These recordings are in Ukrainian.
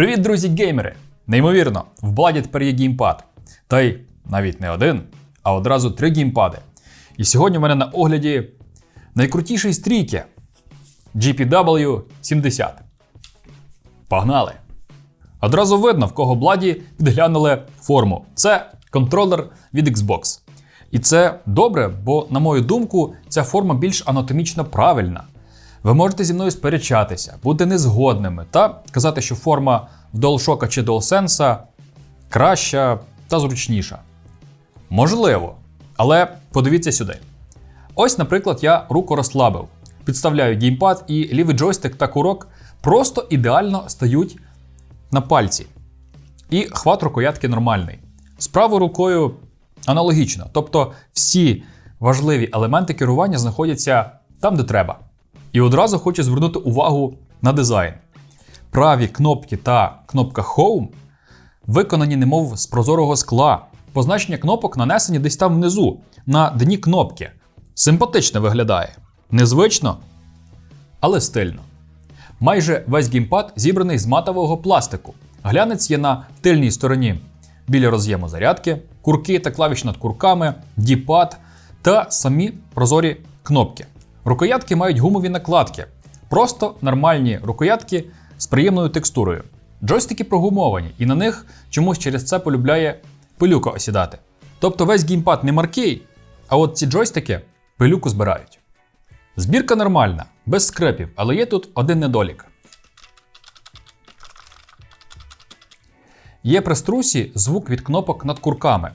Привіт, друзі геймери! Неймовірно, в Бладі тепер є геймпад. Та й навіть не один, а одразу три геймпади. І сьогодні в мене на огляді найкрутіший стрійки GPW 70. Погнали! Одразу видно, в кого Бладі підглянули форму. Це контролер від Xbox. І це добре, бо, на мою думку, ця форма більш анатомічно правильна. Ви можете зі мною сперечатися, бути незгодними та казати, що форма DualShock чи DualSense краща та зручніша. Можливо. Але подивіться сюди. Ось, наприклад, я руку розслабив, підставляю геймпад, і лівий джойстик та курок просто ідеально стають на пальці. І хват рукоятки нормальний. З правою рукою аналогічно. Тобто всі важливі елементи керування знаходяться там, де треба. І одразу хочу звернути увагу на дизайн. Праві кнопки та кнопка Home виконані, немов з прозорого скла. Позначення кнопок нанесені десь там внизу, на дні кнопки. Симпатично виглядає. Незвично, але стильно. Майже весь геймпад зібраний з матового пластику. Глянець є на тильній стороні біля роз'єму зарядки, курки та клавіші над курками, діпад та самі прозорі кнопки. Рукоятки мають гумові накладки, просто нормальні рукоятки з приємною текстурою. Джойстики прогумовані, і на них чомусь через це полюбляє пилюка осідати. Тобто весь геймпад не маркий, а от ці джойстики пилюку збирають. Збірка нормальна, без скрепів, але є тут один недолік. Є при струсі звук від кнопок над курками.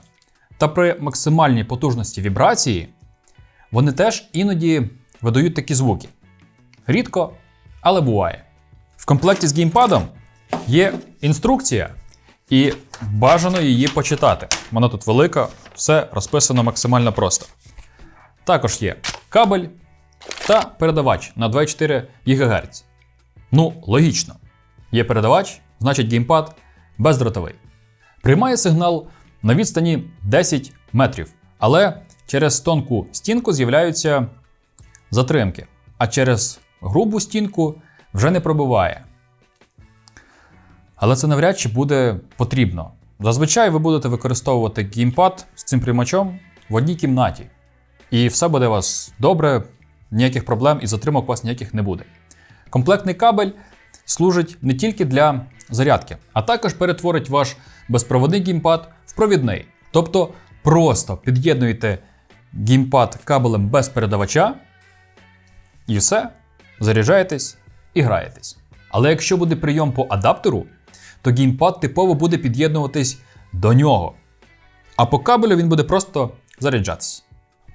Та при максимальній потужності вібрації вони теж іноді видають такі звуки. Рідко, але буває. В комплекті з геймпадом є інструкція, і бажано її почитати. Вона тут велика, все розписано максимально просто. Також є кабель та передавач на 24 ГГц. Ну, логічно. Є передавач, значить геймпад бездротовий. Приймає сигнал на відстані 10 метрів, але через тонку стінку з'являються затримки, а через грубу стінку вже не пробиває. Але це навряд чи буде потрібно. Зазвичай ви будете використовувати геймпад з цим приймачом в одній кімнаті. І все буде у вас добре, ніяких проблем і затримок у вас ніяких не буде. Комплектний кабель служить не тільки для зарядки, а також перетворить ваш безпроводний геймпад в провідний. Тобто просто під'єднуєте геймпад кабелем без передавача, і все, заряджаєтесь і граєтесь. Але якщо буде прийом по адаптеру, то геймпад типово буде під'єднуватись до нього. А по кабелю він буде просто заряджатися.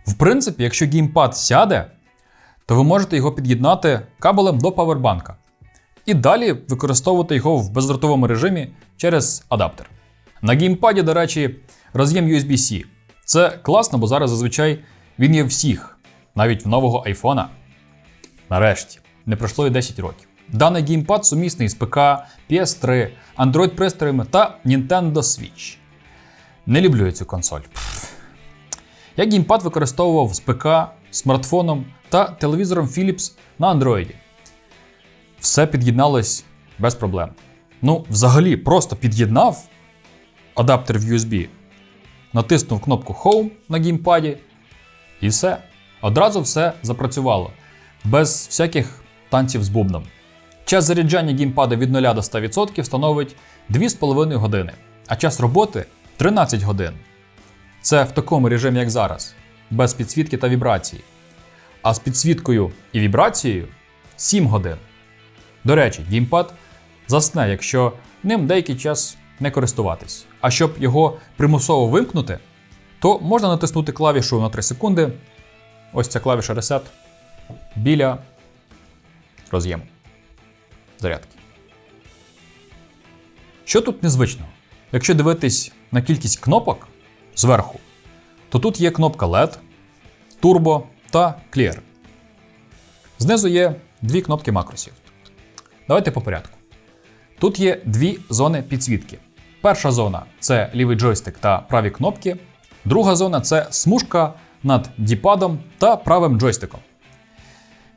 В принципі, якщо геймпад сяде, то ви можете його під'єднати кабелем до павербанка. І далі використовувати його в бездротовому режимі через адаптер. На геймпаді, до речі, роз'єм USB-C. Це класно, бо зараз зазвичай він є всіх, навіть в нового айфона. Нарешті, не пройшло і 10 років. Даний геймпад сумісний з ПК, PS3, Android-пристроями та Nintendo Switch. Не люблю я цю консоль. Я геймпад використовував з ПК, смартфоном та телевізором Philips на Android. Все під'єдналось без проблем. Ну, взагалі, просто під'єднав адаптер в USB, натиснув кнопку Home на геймпаді, і все. Одразу все запрацювало, без всяких танців з бубном. Час заряджання геймпада від 0 до 100% становить 2,5 години, а час роботи 13 годин. Це в такому режимі, як зараз, без підсвітки та вібрації. А з підсвіткою і вібрацією 7 годин. До речі, геймпад засне, якщо ним деякий час не користуватись. А щоб його примусово вимкнути, то можна натиснути клавішу на 3 секунди. Ось ця клавіша Reset біля роз'єму зарядки. Що тут незвичного? Якщо дивитись на кількість кнопок зверху, то тут є кнопка LED, Turbo та Clear. Знизу є дві кнопки макросів. Давайте по порядку. Тут є дві зони підсвітки. Перша зона це лівий джойстик та праві кнопки. Друга зона це смужка над діпадом та правим джойстиком.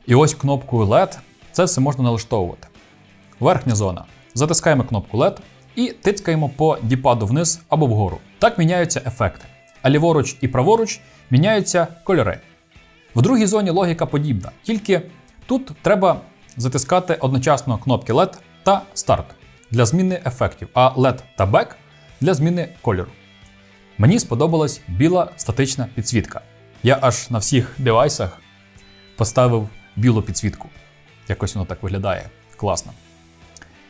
І ось кнопкою LED це все можна налаштовувати. Верхня зона затискаємо кнопку LED і тицькаємо по діпаду вниз або вгору. Так міняються ефекти. А ліворуч і праворуч міняються кольори. В другій зоні логіка подібна, тільки тут треба затискати одночасно кнопки LED та Start для зміни ефектів, а LED та Back для зміни кольору. Мені сподобалась біла статична підсвітка. Я аж на всіх девайсах поставив білу підсвітку. Якось воно так виглядає. Класно.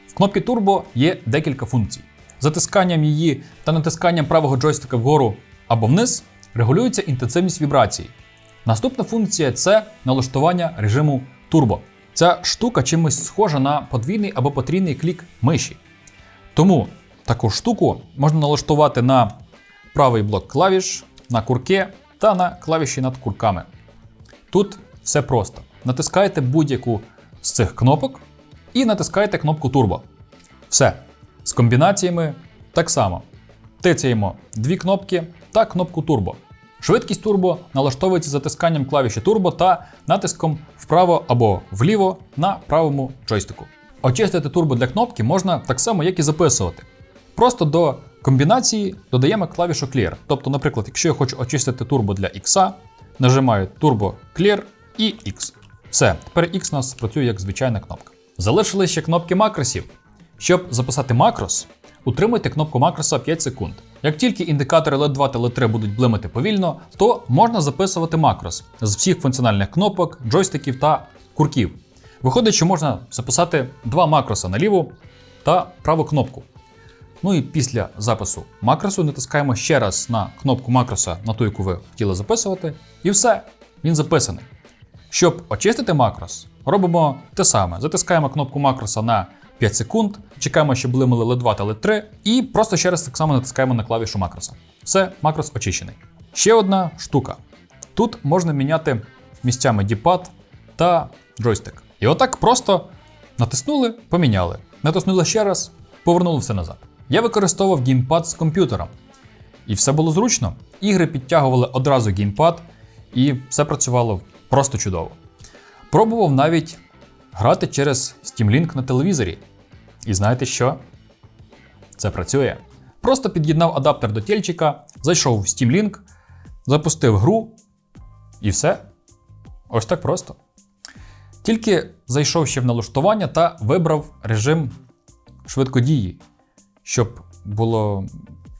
В кнопці Turbo є декілька функцій. Затисканням її та натисканням правого джойстика вгору або вниз регулюється інтенсивність вібрації. Наступна функція це налаштування режиму Turbo. Ця штука чимось схожа на подвійний або потрійний клік миші. Тому таку штуку можна налаштувати на правий блок клавіш, на курки та на клавіші над курками. Тут все просто. Натискаєте будь-яку з цих кнопок і натискаєте кнопку Turbo. Все. З комбінаціями так само. Тицяємо дві кнопки та кнопку Turbo. Швидкість турбо налаштовується затисканням клавіші Turbo та натиском вправо або вліво на правому джойстику. Очистити турбо для кнопки можна так само, як і записувати. Просто до комбінації додаємо клавішу Clear. Тобто, наприклад, якщо я хочу очистити турбо для X, нажимаю Turbo Clear і X. Все, тепер X у нас працює як звичайна кнопка. Залишились ще кнопки макросів. Щоб записати макрос, утримуйте кнопку макроса 5 секунд. Як тільки індикатори LED2 та LED3 будуть блимати повільно, то можна записувати макрос з всіх функціональних кнопок, джойстиків та курків. Виходить, що можна записати два макроса на ліву та праву кнопку. Ну і після запису макросу натискаємо ще раз на кнопку макроса на ту, яку ви хотіли записувати, і все, він записаний. Щоб очистити макрос, робимо те саме: затискаємо кнопку макроса на 5 секунд, чекаємо, щоб блимали LED2 та LED3, і просто ще раз так само натискаємо на клавішу макроса. Все, макрос очищений. Ще одна штука. Тут можна міняти місцями діпад та джойстик. І отак просто натиснули, поміняли. Натиснули ще раз, повернули все назад. Я використовував геймпад з комп'ютером. І все було зручно. Ігри підтягували одразу геймпад, і все працювало просто чудово. Пробував навіть грати через Steam Link на телевізорі. І знаєте що? Це працює. Просто під'єднав адаптер до тельчика, зайшов в Steam Link, запустив гру, і все. Ось так просто. Тільки зайшов ще в налаштування та вибрав режим швидкодії, щоб було.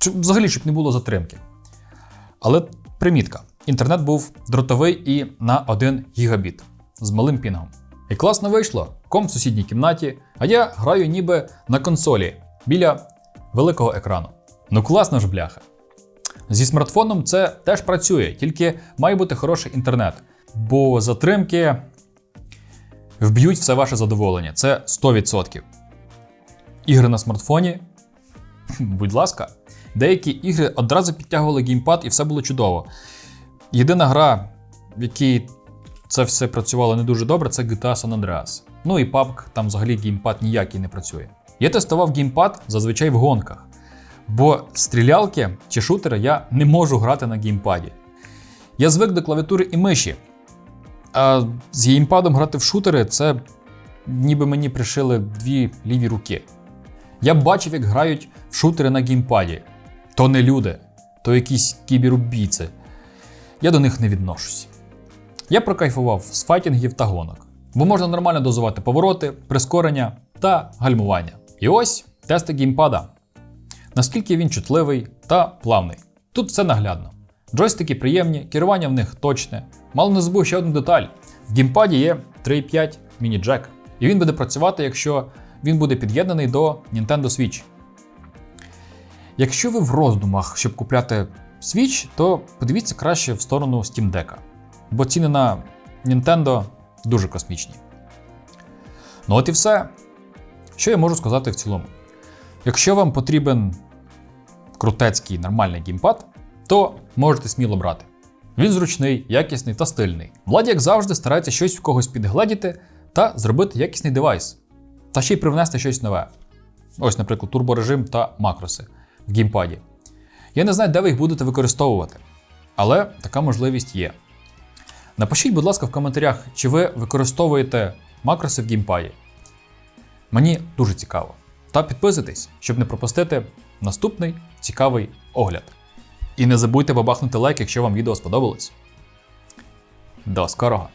Взагалі, щоб не було затримки. Але примітка: інтернет був дротовий і на 1 гігабіт з малим пінгом. І класно вийшло, ком в сусідній кімнаті, а я граю ніби на консолі біля великого екрану. Ну класно ж, бляха. Зі смартфоном це теж працює, тільки має бути хороший інтернет. Бо затримки вб'ють все ваше задоволення. Це 100%. Ігри на смартфоні. Будь ласка, деякі ігри одразу підтягували геймпад і все було чудово. Єдина гра, в якій це все працювало не дуже добре, це GTA San Andreas. Ну і PUBG, там взагалі геймпад ніякий не працює. Я тестував геймпад зазвичай в гонках, бо стрілялки чи шутери я не можу грати на геймпаді. Я звик до клавіатури і миші. А з геймпадом грати в шутери це ніби мені пришили дві ліві руки. Я бачив, як грають в шутери на геймпаді. То не люди, то якісь кіберубійці. Я до них не відношусь. Я прокайфував з файтінгів та гонок, бо можна нормально дозувати повороти, прискорення та гальмування. І ось тести геймпада. Наскільки він чутливий та плавний. Тут все наглядно. Джойстики приємні, керування в них точне. Мало не забув ще одну деталь: в геймпаді є 3.5 міні-джек, і він буде працювати, якщо він буде під'єднаний до Nintendo Switch. Якщо ви в роздумах, щоб купляти Switch, то подивіться краще в сторону Steam Deck, бо ціни на Nintendo дуже космічні. Ну от і все. Що я можу сказати в цілому? Якщо вам потрібен крутецький нормальний геймпад, то можете сміло брати. Він зручний, якісний та стильний. Владі, як завжди, старається щось в когось підгледіти та зробити якісний девайс. Та ще й привнести щось нове. Ось, наприклад, турборежим та макроси в геймпаді. Я не знаю, де ви їх будете використовувати, але така можливість є. Напишіть, будь ласка, в коментарях, чи ви використовуєте макроси в геймпаді. Мені дуже цікаво. та підписуйтесь, щоб не пропустити наступний цікавий огляд. І не забудьте бабахнути лайк, якщо вам відео сподобалось. До скорого!